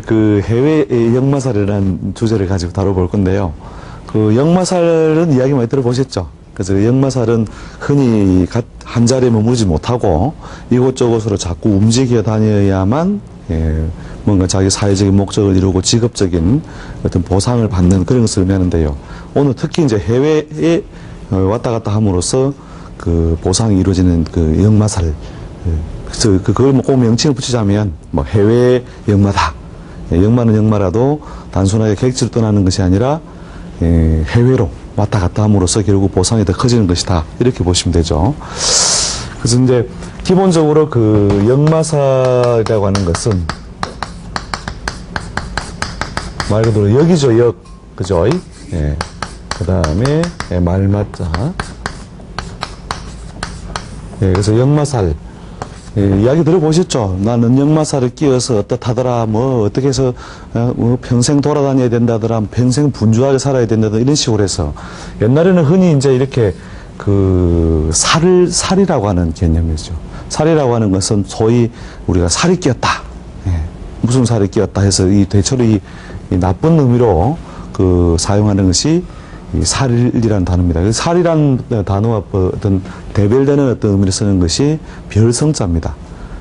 그 해외 역마살이라는 주제를 가지고 다뤄볼 건데요. 그 역마살은 이야기 많이 들어보셨죠? 그래서 역마살은 흔히 가- 한 자리에 머무르지 못하고 이곳저곳으로 자꾸 움직여 다녀야만 예, 뭔가 자기 사회적인 목적을 이루고 직업적인 어떤 보상을 받는 그런 것을 의미하는데요. 오늘 특히 이제 해외에 어, 왔다 갔다 함으로써 그 보상이 이루어지는 그 역마살. 예, 그래서 그- 그걸 뭐꼭 명칭을 붙이자면 뭐 해외 역마다. 예, 역마는 역마라도 단순하게 객지를 떠나는 것이 아니라 예, 해외로 왔다 갔다 함으로써 결국 보상이 더 커지는 것이다. 이렇게 보시면 되죠. 그래서 이제 기본적으로 그 역마사라고 하는 것은 말 그대로 역이죠, 역. 그죠? 예. 그 다음에 예, 말맞자. 예, 그래서 역마살. 예, 이야기 들어보셨죠? 나는 역마살을 끼워서 어떻다더라, 뭐, 어떻게 해서, 어, 뭐 평생 돌아다녀야 된다더라, 평생 분주하게 살아야 된다더라, 이런 식으로 해서. 옛날에는 흔히 이제 이렇게 그, 살을, 살이라고 하는 개념이죠. 살이라고 하는 것은 소위 우리가 살이 끼었다. 예, 무슨 살이 끼었다 해서 이 대체로 이, 이 나쁜 의미로 그 사용하는 것이 이 살이라는 단어입니다. 그 살이라는 단어와 뭐 어떤 대별되는 어떤 의미를 쓰는 것이 별성자입니다.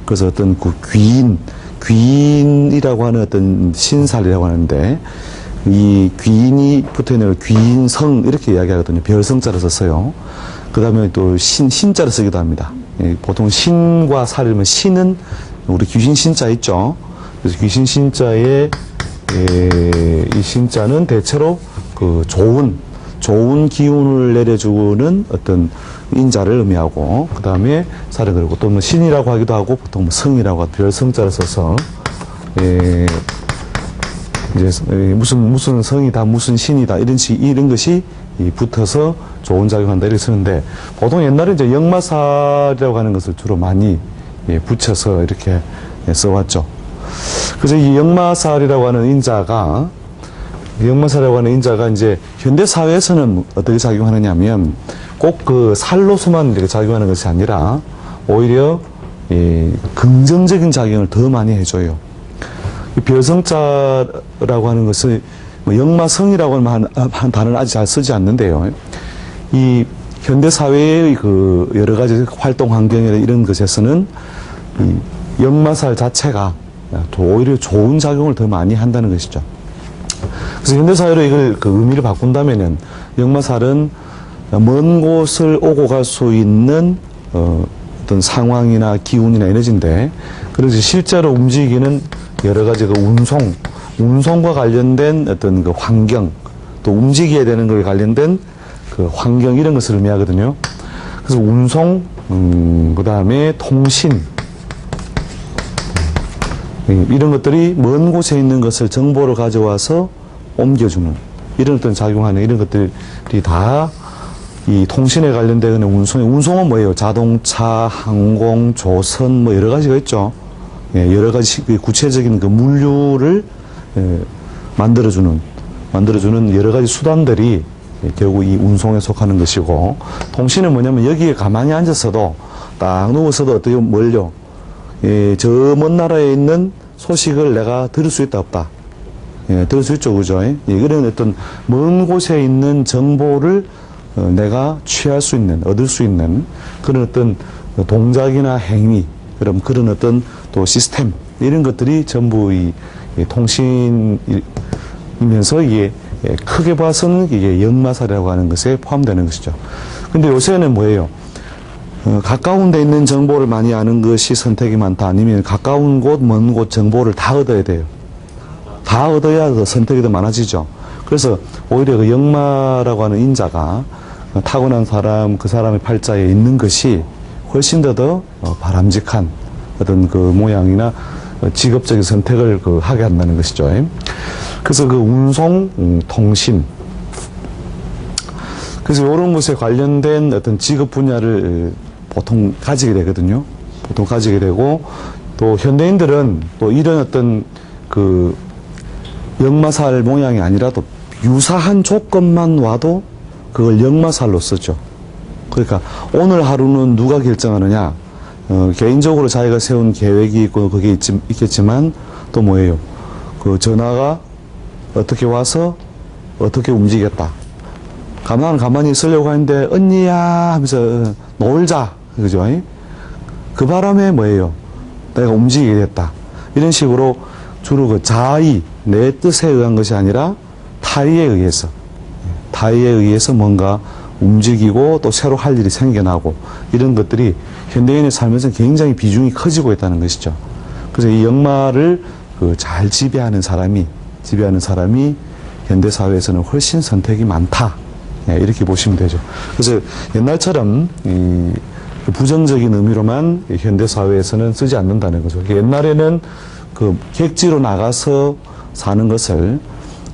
그래서 어떤 그 귀인, 귀인이라고 하는 어떤 신살이라고 하는데 이 귀인이 붙어 있는 걸 귀인성 이렇게 이야기하거든요. 별성자를 썼어요. 그 다음에 또 신, 신자를 쓰기도 합니다. 예, 보통 신과 살이면 신은 우리 귀신 신자 있죠. 그래서 귀신 신자의 예, 이 신자는 대체로 그 좋은 좋은 기운을 내려주는 어떤 인자를 의미하고 그 다음에 살을 그리고 또 뭐 신이라고 하기도 하고 보통 뭐 성이라고 별성자를 써서 예, 이제 예, 무슨 무슨 성이다 무슨 신이다 이런 식 이런 것이 이 붙어서 좋은 작용한다 이렇게 쓰는데 보통 옛날에 이제 역마살이라고 하는 것을 주로 많이 예, 붙여서 이렇게 예, 써왔죠. 그래서 이 역마살이라고 하는 인자가 이 역마살이라고 하는 인자가 이제 현대 사회에서는 어떻게 작용하느냐면 꼭 그 살로서만 이렇게 작용하는 것이 아니라 오히려 이 긍정적인 작용을 더 많이 해줘요. 이 별성자라고 하는 것을 뭐 역마성이라고 하는 한, 한 단어를 아직 잘 쓰지 않는데요. 이 현대 사회의 그 여러 가지 활동 환경이나 이런 것에서는 이 역마살 자체가 더 오히려 좋은 작용을 더 많이 한다는 것이죠. 그래서 현대 사회로 이걸 그 의미를 바꾼다면은 역마살은 먼 곳을 오고 갈 수 있는 어, 어떤 상황이나 기운이나 에너지인데 그래서 실제로 움직이는 여러 가지 그 운송, 운송과 관련된 어떤 그 환경, 또 움직여야 되는 것에 관련된 그 환경 이런 것을 의미하거든요. 그래서 운송, 음, 그 다음에 통신, 음, 이런 것들이 먼 곳에 있는 것을 정보를 가져와서 옮겨주는 이런 어떤 작용하는 이런 것들이 다 이 통신에 관련된 운송, 운송은 뭐예요? 자동차, 항공, 조선 뭐 여러 가지가 있죠. 예, 여러 가지 그 구체적인 그 물류를 예, 만들어주는 만들어주는 여러 가지 수단들이 예, 결국 이 운송에 속하는 것이고 통신은 뭐냐면 여기에 가만히 앉아서도 딱 누워서도 어떻게 멀려 예, 저 먼 나라에 있는 소식을 내가 들을 수 있다 없다. 예, 들을 수 있죠, 그죠? 예, 이런 어떤 먼 곳에 있는 정보를 어, 내가 취할 수 있는, 얻을 수 있는 그런 어떤 동작이나 행위, 그럼 그런 어떤 또 시스템, 이런 것들이 전부 이, 이 통신이면서 이게 예, 크게 봐서는 이게 역마살이라고 하는 것에 포함되는 것이죠. 근데 요새는 뭐예요? 어, 가까운 데 있는 정보를 많이 아는 것이 선택이 많다. 아니면 가까운 곳, 먼 곳 정보를 다 얻어야 돼요. 다 얻어야 더 선택이 더 많아지죠. 그래서 오히려 그 역마라고 하는 인자가 타고난 사람, 그 사람의 팔자에 있는 것이 훨씬 더 더 바람직한 어떤 그 모양이나 어, 직업적인 선택을 그 하게 한다는 것이죠. 그래서 그 운송, 음, 통신, 그래서 이런 것에 관련된 어떤 직업 분야를 보통 가지게 되거든요. 보통 가지게 되고 또 현대인들은 또 이런 어떤 그 역마살 모양이 아니라도 유사한 조건만 와도 그걸 역마살로 쓰죠. 그러니까 오늘 하루는 누가 결정하느냐? 어, 개인적으로 자기가 세운 계획이 있고 그게 있지, 있겠지만 또 뭐예요? 그 전화가 어떻게 와서 어떻게 움직였다. 가만 가만히 있으려고 하는데 언니야 하면서 놀자 그죠? 그 바람에 뭐예요? 내가 움직이게 됐다. 이런 식으로 주로 그 자의 내 뜻에 의한 것이 아니라 타의에 의해서 타의에 의해서 뭔가 움직이고 또 새로 할 일이 생겨나고 이런 것들이 현대인의 삶에서 굉장히 비중이 커지고 있다는 것이죠. 그래서 이 역마를 그 잘 지배하는 사람이 지배하는 사람이 현대 사회에서는 훨씬 선택이 많다. 예, 이렇게 보시면 되죠. 그래서 옛날처럼 이 부정적인 의미로만 이 현대 사회에서는 쓰지 않는다는 거죠. 옛날에는 그 객지로 나가서 사는 것을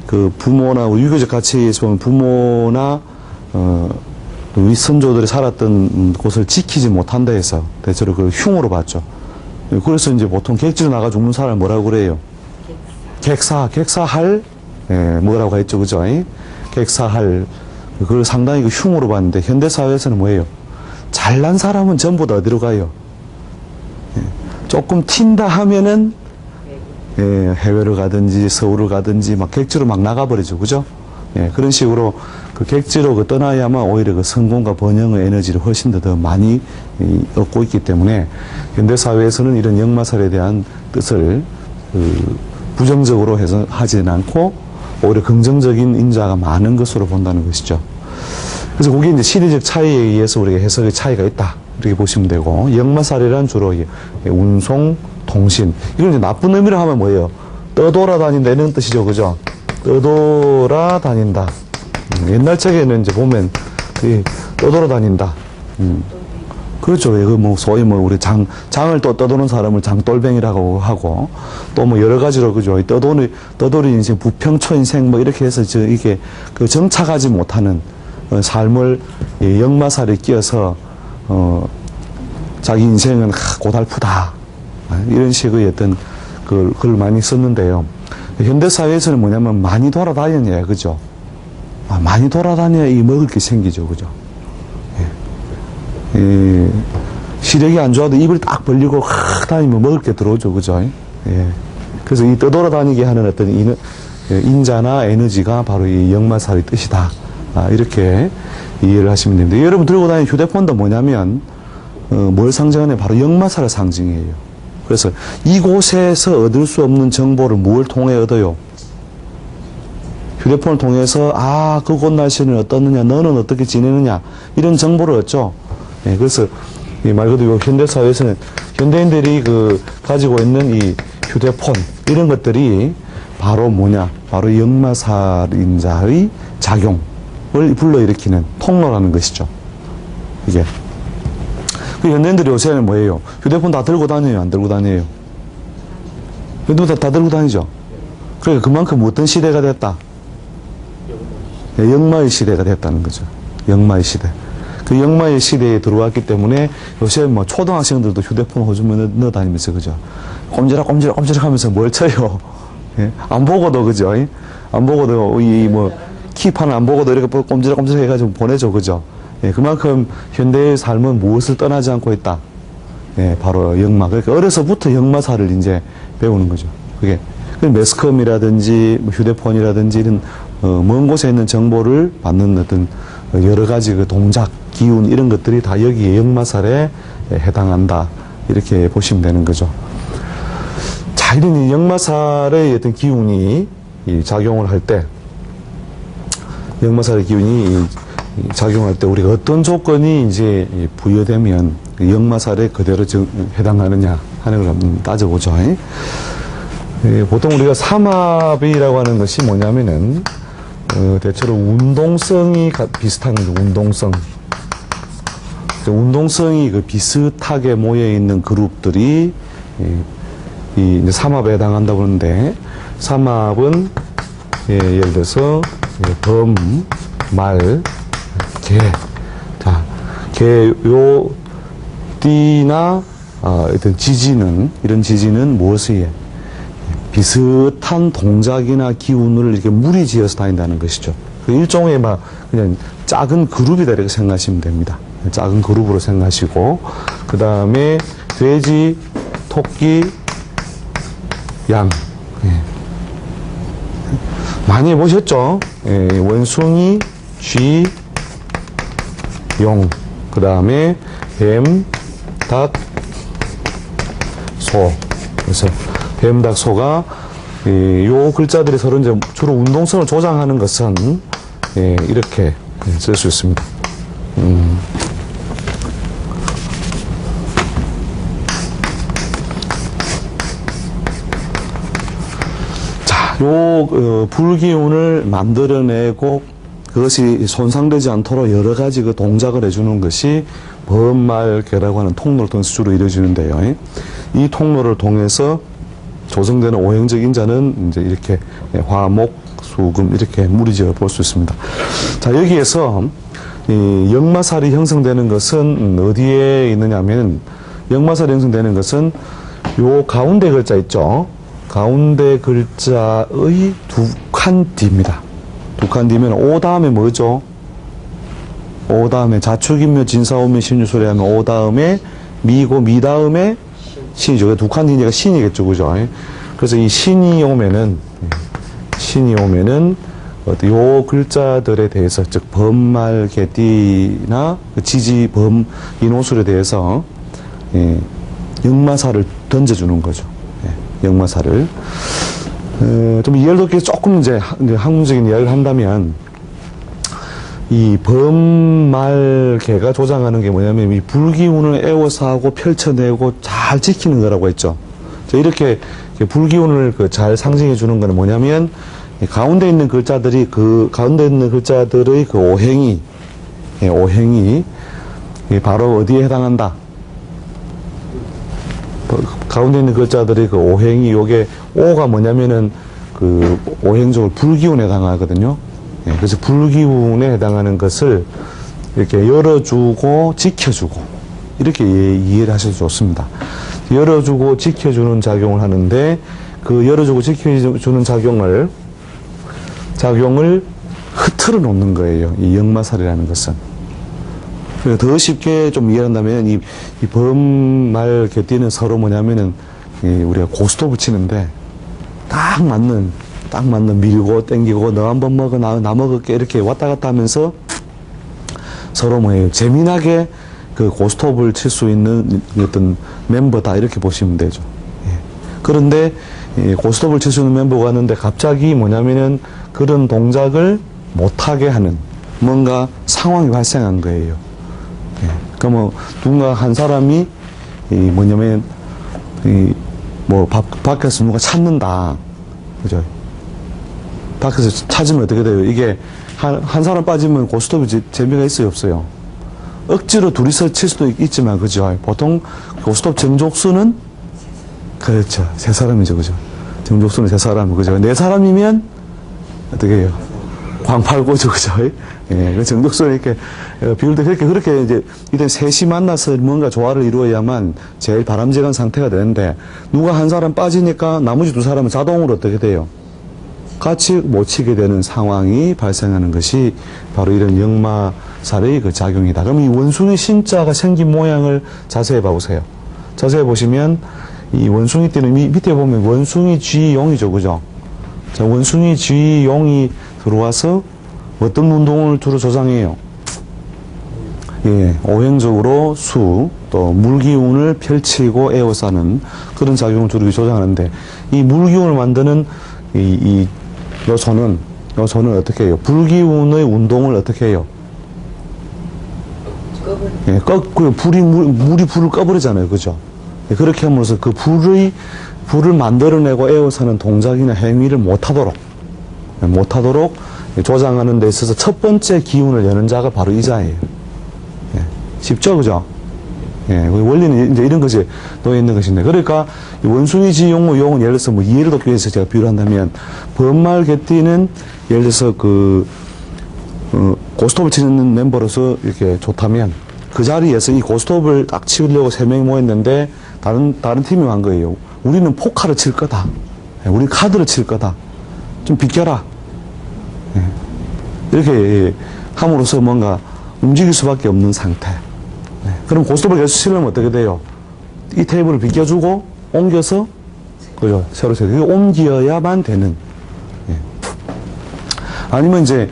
그 부모나 유교적 가치에서 보면 부모나 어, 윗선조들이 살았던 곳을 지키지 못한다 해서 대체로 그 흉으로 봤죠. 그래서 이제 보통 객지로 나가 죽는 사람을 뭐라고 그래요? 객사, 객사할, 예, 뭐라고 했죠, 그죠? 이? 객사할, 그걸 상당히 그 흉으로 봤는데, 현대 사회에서는 뭐예요? 잘난 사람은 전부 다 어디로 가요? 예, 조금 튄다 하면은, 예, 해외를 가든지 서울을 가든지 막 객지로 막 나가버리죠, 그죠? 예, 그런 식으로 그 객지로 그 떠나야만 오히려 그 성공과 번영의 에너지를 훨씬 더, 더 많이 이, 얻고 있기 때문에 현대 사회에서는 이런 역마살에 대한 뜻을 그 부정적으로 해서 하지는 않고 오히려 긍정적인 인자가 많은 것으로 본다는 것이죠. 그래서 그게 이제 시대적 차이에 의해서 우리가 해석의 차이가 있다. 이렇게 보시면 되고, 역마살이란 주로 이 운송, 통신. 이걸 이제 나쁜 의미로 하면 뭐예요? 떠돌아다닌다 이런 뜻이죠. 그죠? 떠돌아다닌다. 음, 옛날 책에는 이제 보면, 이 떠돌아다닌다. 음. 그렇죠. 그뭐 소위 뭐 우리 장 장을 또 떠도는 사람을 장돌뱅이라고 하고 또 뭐 여러 가지로 그죠. 떠도는 떠돌이 인생, 부평초 인생 뭐 이렇게 해서 저 이게 그 정착하지 못하는 어, 삶을 이 역마살에 끼어서 어 자기 인생은 하, 고달프다 아, 이런 식의 어떤 그글 많이 썼는데요. 현대 사회에서는 뭐냐면 많이 돌아다녀야 그죠. 아, 많이 돌아다녀야 이 먹을 게 생기죠, 그죠. 예, 시력이 안 좋아도 입을 딱 벌리고 확 다니면 먹을 게 들어오죠, 그죠? 예. 그래서 이 떠돌아다니게 하는 어떤 인, 예, 인자나 에너지가 바로 이 역마살의 뜻이다. 아, 이렇게 이해를 하시면 됩니다. 여러분 들고 다니는 휴대폰도 뭐냐면, 어, 뭘 상징하냐? 바로 역마살을 상징해요. 그래서 이곳에서 얻을 수 없는 정보를 뭘 통해 얻어요? 휴대폰을 통해서, 아, 그곳 날씨는 어떻느냐, 너는 어떻게 지내느냐, 이런 정보를 얻죠. 예, 그래서 이말 그대로 현대 사회에서는 현대인들이 그 가지고 있는 이 휴대폰 이런 것들이 바로 뭐냐 바로 역마살인자의 작용을 불러일으키는 통로라는 것이죠 이게 그 현대인들이 요새는 뭐예요 휴대폰 다 들고 다녀요 안 들고 다녀요 휴대폰 다, 다 들고 다니죠 그러니까 그만큼 어떤 시대가 됐다 예, 역마의 시대가 됐다는 거죠 역마의 시대 그 역마의 시대에 들어왔기 때문에 요새 뭐 초등학생들도 휴대폰 호주머니에 넣- 넣어 다니면서 그죠. 꼼지락 꼼지락 꼼지락 하면서 뭘 쳐요. 예? 안 보고도 그죠. 예? 안 보고도 이뭐 키판 안 보고도 이렇게 꼼지락 꼼지락 해가지고 보내죠. 그죠. 예, 그만큼 현대의 삶은 무엇을 떠나지 않고 있다. 예, 바로 역마. 그러니까 어려서부터 역마사를 이제 배우는 거죠. 그게 그 매스컴이라든지 뭐 휴대폰이라든지 이런 어, 먼 곳에 있는 정보를 받는 어떤 여러 가지 그 동작, 기운 이런 것들이 다 여기에 역마살에 해당한다. 이렇게 보시면 되는 거죠. 자, 이런 이 역마살의 어떤 기운이 이 작용을 할 때, 역마살의 기운이 작용할 때 우리가 어떤 조건이 이제 이 부여되면 그 역마살에 그대로 정- 해당하느냐 하는 걸 한번 따져보죠. 예, 보통 우리가 삼합이라고 하는 것이 뭐냐면은 어, 대체로 운동성이 가- 비슷한 거죠. 운동성. 그 운동성이 그 비슷하게 모여 있는 그룹들이 이, 이 삼합에 해당한다고 하는데 삼합은 예, 예를 들어서 예, 범, 말, 개. 자, 개, 요, 띠나 아, 어떤 지지는 이런 지지는 무엇에 비슷한 동작이나 기운을 이렇게 무리 지어서 다닌다는 것이죠. 그 일종의 막 그냥 작은 그룹이다 이렇게 생각하시면 됩니다. 작은 그룹으로 생각하시고 그 다음에 돼지, 토끼, 양. 예. 많이 해보셨죠? 예, 원숭이, 쥐, 용, 그 다음에 뱀, 닭, 소. 그래서 뱀, 닭, 소가 이, 요 글자들이 서로 이제 주로 운동성을 조장하는 것은 예, 이렇게 쓸 수 있습니다. 음. 자, 요 어, 불기운을 만들어내고 그것이 손상되지 않도록 여러 가지 그 동작을 해주는 것이 범말계라고 하는 통로를 통해서 주로 이루어지는데요. 이 통로를 통해서 조성되는 오행적 인자는 이제 이렇게 화목, 수금 이렇게 무리지어 볼 수 있습니다. 자 여기에서 이 역마살이 형성되는 것은 어디에 있느냐면 역마살이 형성되는 것은 요 가운데 글자 있죠. 가운데 글자의 두 칸 뒤입니다. 두칸 뒤면 오 다음에 뭐죠? 오 다음에 자축이며 진사오며 신유소리 하면 오 다음에 미고 미 다음에 신이죠. 두칸 뒤니까 신이겠죠. 그죠? 그래서 이 신이 오면은, 신이 오면은, 요 글자들에 대해서, 즉, 범말, 개띠나 그 지지, 범, 인호술에 대해서, 예, 역마사를 던져주는 거죠. 예, 역마사를. 어, 좀 이해를 돕기 조금 이제 학문적인 이야기를 한다면, 이 범말개가 조장하는 게 뭐냐면 이 불기운을 애워싸고 펼쳐내고 잘 지키는 거라고 했죠. 자, 이렇게 불기운을 그 잘 상징해 주는 거는 뭐냐면 이 가운데 있는 글자들이 그 가운데 있는 글자들의 그 오행이 예, 오행이 이 바로 어디에 해당한다? 그 가운데 있는 글자들이 그 오행이 요게 오가 뭐냐면은 그 오행적으로 불기운에 해당하거든요. 예, 그래서 불기운에 해당하는 것을 이렇게 열어주고 지켜주고 이렇게 예- 이해를 하셔도 좋습니다. 열어주고 지켜주는 작용을 하는데 그 열어주고 지켜주는 작용을 작용을 흐트러 놓는 거예요. 이 역마살이라는 것은. 그래서 더 쉽게 좀 이해한다면 이, 이 범말 개띠는 서로 뭐냐면은 이 우리가 고스톱을 치는데 딱 맞는 딱 맞는 밀고 땡기고 너 한 번 먹어 나, 나 먹을게 이렇게 왔다 갔다 하면서 서로 뭐예요 재미나게 그 고스톱을 칠 수 있는 어떤 멤버다 이렇게 보시면 되죠. 예. 그런데 이 고스톱을 칠 수 있는 멤버가 왔는데 갑자기 뭐냐면은 그런 동작을 못하게 하는 뭔가 상황이 발생한 거예요. 예. 그러니까 뭐 누군가 한 사람이 이 뭐냐면 이뭐 밖에서 누가 찾는다. 그죠? 밖에서 찾으면 어떻게 돼요? 이게 한, 한 사람 빠지면 고스톱이 재- 재미가 있어요, 없어요? 억지로 둘이서 칠 수도 있- 있지만, 그죠? 보통 고스톱 정족수는 그렇죠. 세 사람이죠, 그죠? 정족수는 세 사람, 그죠? 네 사람이면 어떻게 해요? 광팔고죠, 그죠? 예, 그 정족수는 이렇게 어, 비율 때 그렇게 그렇게 이제 이때 셋이 만나서 뭔가 조화를 이루어야만 제일 바람직한 상태가 되는데 누가 한 사람 빠지니까 나머지 두 사람은 자동으로 어떻게 돼요? 같이 못 치게 되는 상황이 발생하는 것이 바로 이런 역마살의 그 작용이다. 그럼 이 원숭이 신자가 생긴 모양을 자세히 봐보세요. 자세히 보시면 이 원숭이 띠는 미- 밑에 보면 원숭이 쥐용이죠, 그죠? 자, 원숭이 쥐용이 들어와서 어떤 운동을 주로 조장해요? 예, 오행적으로 수, 또 물기운을 펼치고 에워싸는 그런 작용을 주로 조장하는데, 이 물기운을 만드는 이, 이 요소는, 요소는 어떻게 해요? 불기운의 운동을 어떻게 해요? 예, 꺼, 그 불이, 물, 물이 불을 꺼버리잖아요. 그죠? 예, 그렇게 함으로써 그 불의, 불을 만들어내고 에워싸는 동작이나 행위를 못하도록, 예, 못하도록 조장하는 데 있어서 첫 번째 기운을 여는 자가 바로 이 자예요. 예, 쉽죠? 그죠? 예, 그 원리는 이제 이런 것이 놓여 있는 것인데. 그러니까 이 원숭이 지용의 용은 예를 들어서 뭐 이해를 돕기 위해서 제가 비유를 한다면, 범말 개띠는 예를 들어서 그, 어, 고스톱을 치는 멤버로서 이렇게 좋다면, 그 자리에서 이 고스톱을 딱 치려고 세 명이 모였는데, 다른, 다른 팀이 한 거예요. 우리는 포카를 칠 거다. 예, 우리는 카드를 칠 거다. 좀 비켜라. 예. 이렇게 함으로써 뭔가 움직일 수밖에 없는 상태. 네. 그럼 고스톱을 계속 치려면 어떻게 돼요? 이 테이블을 비껴주고 옮겨서 그죠 새로 그게 옮겨야만 되는 예. 아니면 이제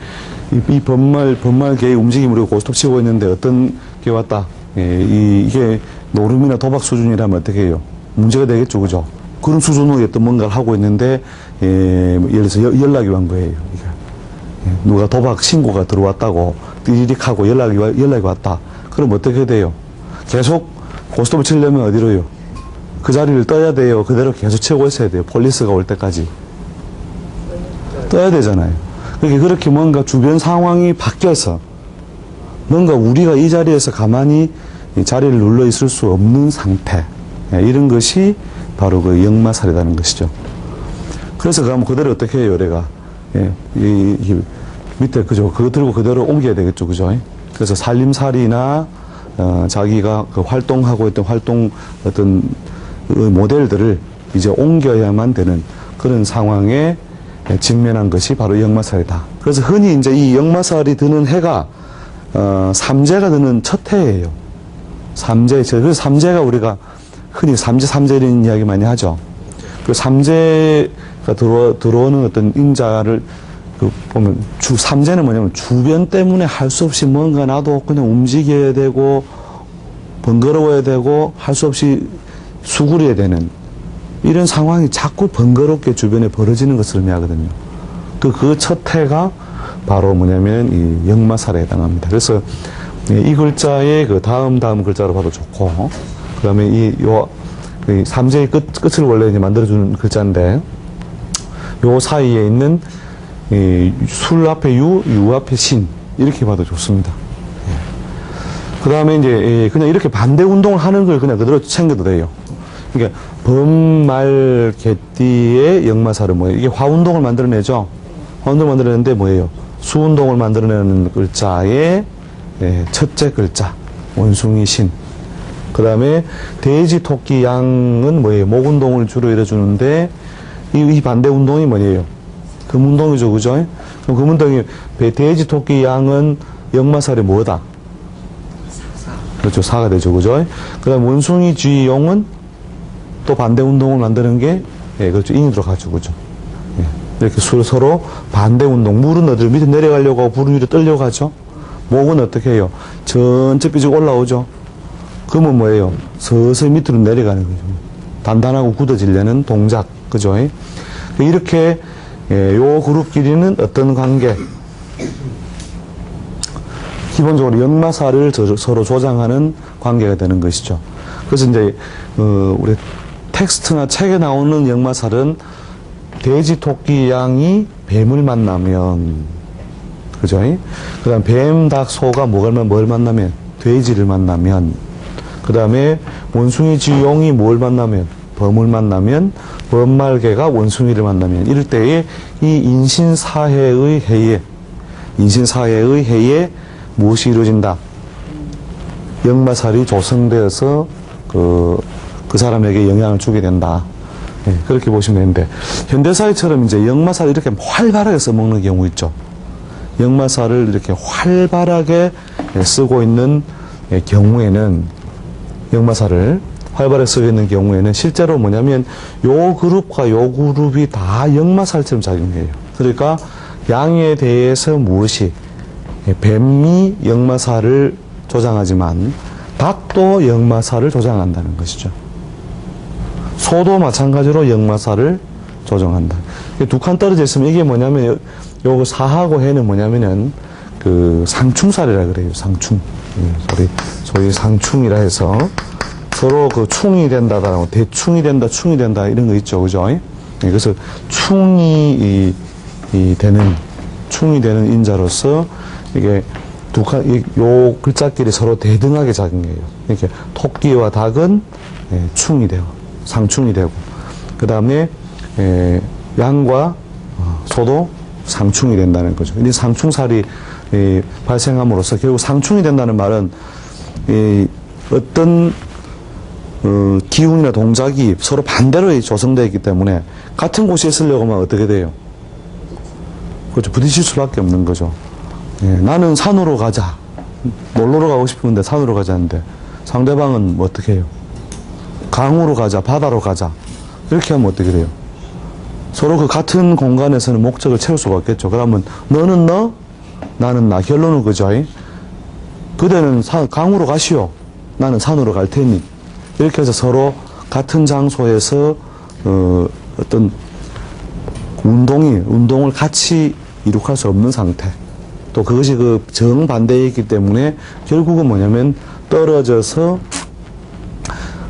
이, 이 번말 번말계의 움직임을 우리가 고스톱 치고 있는데 어떤 게 왔다. 예, 이, 이게 노름이나 도박 수준이라면 어떻게 해요? 문제가 되겠죠, 그죠? 그런 수준으로 어떤 뭔가를 하고 있는데 예, 뭐 예를 들어서 여- 연락이 온 거예요. 이게. 예, 누가 도박 신고가 들어왔다고 띠리릭 하고 연락이, 와- 연락이 왔다. 그럼 어떻게 돼요? 계속 고스톱을 치려면 어디로요? 그 자리를 떠야 돼요. 그대로 계속 치고 있어야 돼요. 폴리스가 올 때까지. 떠야 되잖아요. 그렇게, 그렇게 뭔가 주변 상황이 바뀌어서 뭔가 우리가 이 자리에서 가만히 이 자리를 눌러 있을 수 없는 상태. 예, 이런 것이 바로 그 역마살이라는 것이죠. 그래서 그럼 그대로 어떻게 해요, 내가? 예, 이, 이 밑에 그죠? 그거 들고 그대로 옮겨야 되겠죠, 그죠? 그래서 살림살이나 어, 자기가 그 활동하고 있던 활동 어떤 그 모델들을 이제 옮겨야만 되는 그런 상황에 직면한 것이 바로 역마살이다. 그래서 흔히 이제 이 역마살이 드는 해가 어, 삼재가 드는 첫 해예요. 삼재, 그래서 삼재가 우리가 흔히 삼재, 삼재 이런 이야기 많이 하죠. 그 삼재가 들어, 들어오는 어떤 인자를 그 보면 주, 삼재는 뭐냐면 주변 때문에 할 수 없이 뭔가 나도 그냥 움직여야 되고 번거로워야 되고 할 수 없이 수구려야 되는 이런 상황이 자꾸 번거롭게 주변에 벌어지는 것을 의미하거든요. 그, 그 첫 해가 바로 뭐냐면 이 역마살에 해당합니다. 그래서 예, 이 글자의 그 다음 다음 글자로 봐도 좋고, 그 다음에 이, 삼재의 끝, 끝을 원래 이제 만들어주는 글자인데, 요 사이에 있는 이 술 앞에 유, 유 앞에 신, 이렇게 봐도 좋습니다. 그 다음에 이제 예, 그냥 이렇게 반대 운동을 하는 걸 그냥 그대로 챙겨도 돼요. 그러니까 범말 개띠의 역마살은 뭐예요? 이게 화 운동을 만들어내죠. 화 운동을 만들어내는데 뭐예요? 수 운동을 만들어내는 글자의 예, 첫째 글자 원숭이 신. 그 다음에 돼지, 토끼, 양은 뭐예요? 목운동을 주로 이뤄주는데 이, 이 반대 운동이 뭐예요? 금운동이죠, 그죠? 그럼 금운동이 돼지, 토끼, 양은 역마살이 뭐다? 그렇죠. 사가 되죠. 그죠? 그 다음 원숭이 쥐 용은 또 반대 운동을 만드는 게, 예, 그렇죠. 인이 들어가죠. 그죠? 예. 이렇게 서로, 반대 운동. 물은 어디로 밑에 내려가려고 하고 불 위로 떨려고 하죠? 목은 어떻게 해요? 전체 삐죽 올라오죠? 그러면 뭐예요? 서서히 밑으로 내려가는 거죠. 단단하고 굳어지려는 동작. 그죠? 이렇게, 예, 요 그룹끼리는 어떤 관계? 기본적으로 연마사를 저- 서로 조장하는 관계가 되는 것이죠. 그래서 이제 어, 우리 텍스트나 책에 나오는 역마살은 돼지, 토끼, 양이 뱀을 만나면 그죠? 그다음 뱀, 닭, 소가 뭘, 만- 뭘 만나면 돼지를 만나면 그 다음에 원숭이, 쥐, 용이 뭘 만나면 범을 만나면 범말개가 원숭이를 만나면 이럴 때에 이 인신사해의 해에 인신사회의 해에 무엇이 이루어진다? 역마살이 조성되어서 그, 그 사람에게 영향을 주게 된다. 예, 그렇게 보시면 되는데, 현대사회처럼 이제 역마살을 이렇게 활발하게 써먹는 경우 있죠. 역마살을 이렇게 활발하게 예, 쓰고 있는 예, 경우에는, 역마살을 활발하게 쓰고 있는 경우에는 실제로 뭐냐면, 요 그룹과 요 그룹이 다 역마살처럼 작용해요. 그러니까, 양에 대해서 무엇이 예, 뱀이 역마사를 조장하지만 닭도 역마사를 조장한다는 것이죠. 소도 마찬가지로 역마사를 조정한다. 두 칸 떨어져 있으면 이게 뭐냐면 요- 사하고 해는 뭐냐면은 그 상충살이라 그래요. 상충. 예, 소리 소위 상충이라 해서 서로 그 충이 된다라고 대충이 된다, 충이 된다 이런 거 있죠, 그죠? 예, 그래서 충이 이, 이 되는 충이 되는 인자로서 이게 두 칸, 이- 요 글자끼리 서로 대등하게 작용해요. 이렇게 토끼와 닭은 예, 충이 되고 상충이 되고 그 다음에 양과 어, 소도 상충이 된다는 거죠. 이 상충살이 이, 발생함으로써 결국 상충이 된다는 말은 이, 어떤 어, 기운이나 동작이 서로 반대로 조성되어 있기 때문에 같은 곳에 있으려고 하면 어떻게 돼요? 그렇죠. 부딪힐 수밖에 없는 거죠. 예, 나는 산으로 가자. 놀러로 가고 싶은데 산으로 가자는데 상대방은 뭐 어떻게 해요? 강으로 가자, 바다로 가자. 이렇게 하면 어떻게 돼요? 서로 그 같은 공간에서는 목적을 채울 수가 없겠죠. 그러면 너는 너, 나는 나. 결론은 그죠. 그대는 산- 강으로 가시오. 나는 산으로 갈 테니. 이렇게 해서 서로 같은 장소에서 어, 어떤 운동이 운동을 같이 이룩할 수 없는 상태. 또 그것이 그 정반대이기 때문에 결국은 뭐냐면 떨어져서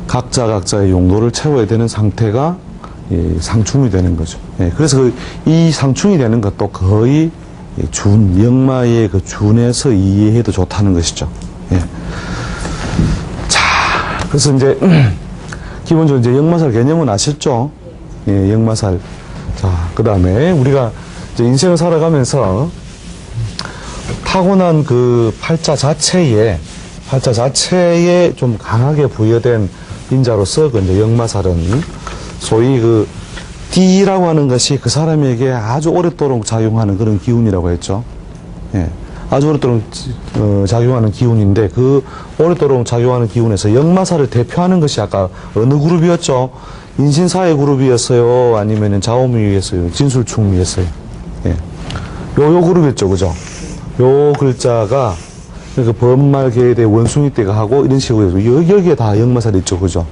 각자 각자의 용도를 채워야 되는 상태가 예, 상충이 되는 거죠. 예, 그래서 그 이 상충이 되는 것도 거의 예, 준, 역마의 그 준에서 이해해도 좋다는 것이죠. 예. 자, 그래서 이제, 기본적으로 이제 역마살 개념은 아셨죠? 예, 역마살. 자, 그 다음에 우리가 이제 인생을 살아가면서 타고난 그 팔자 자체에, 팔자 자체에 좀 강하게 부여된 인자로서 그 이제 역마살은 소위 그 D라고 하는 것이 그 사람에게 아주 오랫도록 작용하는 그런 기운이라고 했죠. 예. 아주 오랫도록 어, 작용하는 기운인데 그 오랫도록 작용하는 기운에서 역마사를 대표하는 것이 아까 어느 그룹이었죠? 인신사회 그룹이었어요? 아니면 자오미였어요? 진술충미였어요? 예. 요, 요 그룹이었죠. 그죠? 요 글자가 그 범말계에 원숭이 떼가 하고 이런 식으로 해서 여- 여기에 다 역마살이 있죠. 그죠?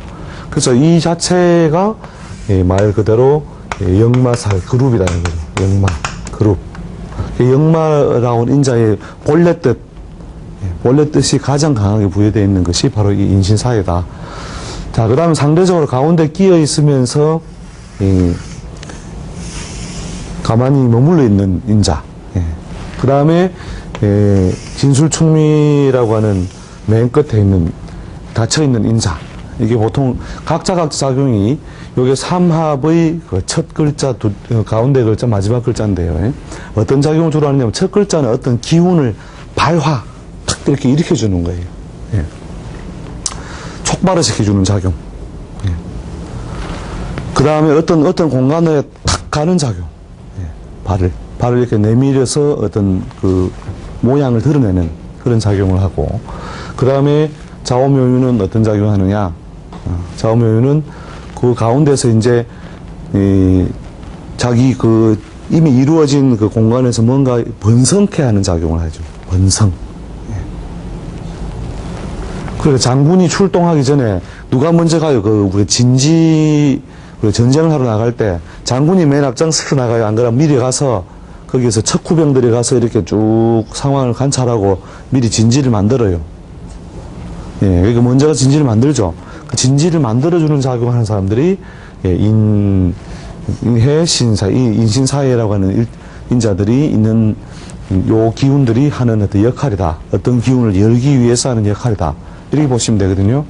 그래서 이 자체가 예, 말 그대로 예, 역마살 그룹이라는 거죠. 역마 그룹. 그 하는 인자의 본래 뜻, 예, 본래 뜻이 가장 강하게 부여되어 있는 것이 바로 이 인신사회다. 자, 그 다음에 상대적으로 가운데 끼어 있으면서, 이, 가만히 머물러 있는 인자. 그 다음에, 진술충미라고 하는 맨 끝에 있는, 닫혀 있는 인자. 이게 보통 각자 각자 작용이 요게 삼합의 그 첫 글자, 두, 어, 가운데 글자, 마지막 글자인데요. 예. 어떤 작용을 주로 하느냐면 첫 글자는 어떤 기운을 발화, 탁 이렇게 일으켜 주는 거예요. 예. 촉발을 시켜주는 작용. 그 다음에 어떤, 어떤 공간에 탁 가는 작용. 예, 발을. 발을 이렇게 내밀어서 어떤 그 모양을 드러내는 그런 작용을 하고. 그 다음에 좌우묘유는 어떤 작용을 하느냐. 어, 좌우묘유는 그 가운데서 이제, 이, 자기 그 이미 이루어진 그 공간에서 뭔가 번성케 하는 작용을 하죠. 번성. 그러니까 장군이 출동하기 전에 누가 먼저 가요? 그 우리 진지 그 전쟁을 하러 나갈 때 장군이 맨 앞장서 나가요. 안 그러면 미리 가서 거기에서 척후병들이 가서 이렇게 쭉 상황을 관찰하고 미리 진지를 만들어요. 예, 그러니까 먼저 진지를 만들죠. 그 진지를 만들어주는 작용을 하는 사람들이 예, 인, 인해 신사, 이 인신사회라고 하는 일- 인자들이 있는 요 기운들이 하는 어떤 역할이다. 어떤 기운을 열기 위해서 하는 역할이다. 이렇게 보시면 되거든요.